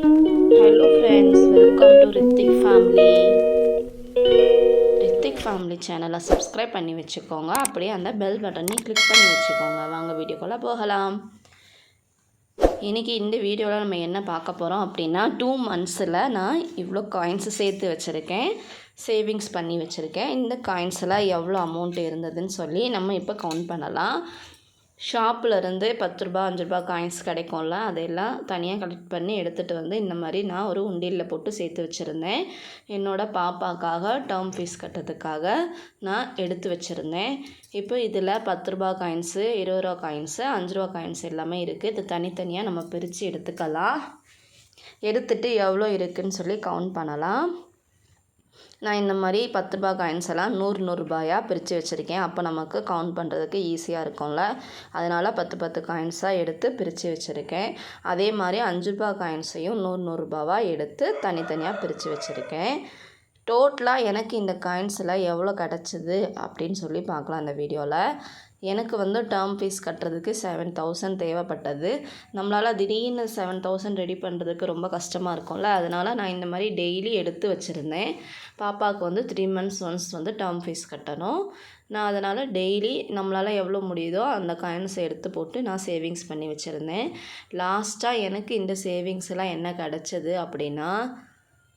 Hello friends welcome to Rithik family Rithik family சேனலை subscribe பண்ணி வச்சுக்கோங்க. அப்படியே அந்த பெல் பட்டனையும் கிளிக் பண்ணி வச்சுக்கோங்க. வாங்க வீடியோக்குள்ளே போகலாம். இன்றைக்கி இந்த வீடியோவில் நம்ம என்ன பார்க்க போகிறோம் அப்படின்னா டூ மந்த்ஸில் நான் இவ்வளோ காயின்ஸ் சேர்த்து வச்சுருக்கேன். சேவிங்ஸ் பண்ணி வச்சுருக்கேன். இந்த காயின்ஸில் எவ்வளோ அமௌண்ட் இருந்ததுன்னு சொல்லி நம்ம இப்போ கவுண்ட் பண்ணலாம். ஷாப்பில் இருந்து பத்து ரூபா அஞ்சு ரூபா காயின்ஸ் கிடைக்கும்ல அதையெல்லாம் தனியாக கலெக்ட் பண்ணி எடுத்துகிட்டு வந்து இந்த மாதிரி நான் ஒரு உண்டியலில் போட்டு சேர்த்து வச்சுருந்தேன். என்னோடய பாப்பாக்காக டேர்ம் ஃபீஸ் கட்டுறதுக்காக நான் எடுத்து வச்சுருந்தேன். இப்போ இதில் பத்து ரூபா காயின்ஸு இருபது ரூபா காயின்ஸு அஞ்சு ரூபா காயின்ஸ் எல்லாமே இருக்குது இது தனித்தனியாக நம்ம பிரித்து எடுத்துக்கலாம். எடுத்துட்டு எவ்வளோ இருக்குதுன்னு சொல்லி கவுண்ட் பண்ணலாம். நான் இந்த மாதிரி பத்து ரூபா காயின்ஸ் எல்லாம் நூறு நூறுரூபாயாக பிரித்து வச்சுருக்கேன். அப்போ நமக்கு கவுண்ட் பண்ணுறதுக்கு ஈஸியாக இருக்கும்ல. அதனால் பத்து பத்து காயின்ஸாக எடுத்து பிரித்து வச்சுருக்கேன். அதே மாதிரி அஞ்சு ரூபா காயின்ஸையும் நூறு நூறுரூபாவாக எடுத்து தனித்தனியாக பிரித்து வச்சுருக்கேன். டோட்டலாக எனக்கு இந்த காயின்ஸில் எவ்வளோ கிடச்சிது அப்படின்னு சொல்லி பார்க்கலாம் அந்த வீடியோவில் எனக்கு வந்து டேர்ம் ஃபீஸ் கட்டுறதுக்கு செவன் தௌசண்ட் தேவைப்பட்டது. நம்மளால் திடீர்னு செவன் தௌசண்ட் ரெடி பண்ணுறதுக்கு ரொம்ப கஷ்டமாக இருக்கும்ல. அதனால் நான் இந்த மாதிரி டெய்லி எடுத்து வச்சுருந்தேன். பாப்பாவுக்கு வந்து த்ரீ மந்த்ஸ் ஒன்ஸ் வந்து டேர்ம் ஃபீஸ் கட்டணும். நான் அதனால் டெய்லி நம்மளால் எவ்வளோ முடியுதோ அந்த காயின்ஸை எடுத்து போட்டு நான் சேவிங்ஸ் பண்ணி வச்சுருந்தேன். லாஸ்ட்டாக எனக்கு இந்த சேவிங்ஸ்லாம் என்ன கிடச்சிது அப்படின்னா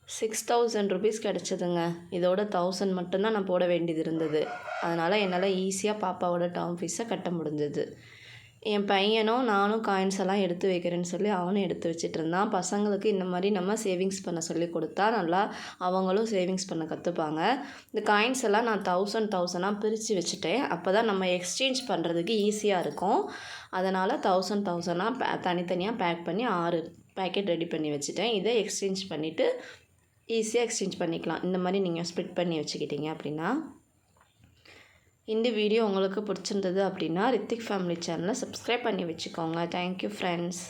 சிக்ஸ் தௌசண்ட் ருபீஸ் கிடச்சிதுங்க. இதோட தௌசண்ட் மட்டும்தான் நான் போட வேண்டியது இருந்தது. அதனால் என்னால் ஈஸியாக பாப்பாவோட டேர்ம் ஃபீஸை கட்ட முடிஞ்சது. என் பையனும் நானும் காயின்ஸ் எல்லாம் எடுத்து வைக்கிறேன்னு சொல்லி அவனும் எடுத்து வச்சுட்டு இருந்தான். பசங்களுக்கு இந்த மாதிரி நம்ம சேவிங்ஸ் பண்ண சொல்லி கொடுத்தா நல்லா அவங்களும் சேவிங்ஸ் பண்ண கற்றுப்பாங்க இந்த காயின்ஸ் எல்லாம் நான் தௌசண்ட் தௌசண்டாக பிரித்து வச்சுட்டேன். அப்போ தான் நம்ம எக்ஸ்சேஞ்ச் பண்ணுறதுக்கு ஈஸியாக இருக்கும். அதனால் தௌசண்ட் தௌசண்டாக பே தனித்தனியாக பேக் பண்ணி ஆறு பேக்கெட் ரெடி பண்ணி வச்சுட்டேன். இதை எக்ஸ்சேஞ்ச் பண்ணிவிட்டு ஈஸியாக எக்ஸ்சேஞ்ச் பண்ணிக்கலாம். இந்த மாதிரி நீங்கள் ஸ்ப்ளிட் பண்ணி வச்சுக்கிட்டீங்க அப்படின்னா இந்த வீடியோ உங்களுக்கு பிடிச்சிருந்தது அப்படின்னா ரித்திக் ஃபேமிலி சேனலை சப்ஸ்கிரைப் பண்ணி வச்சுக்கோங்க. Thank you friends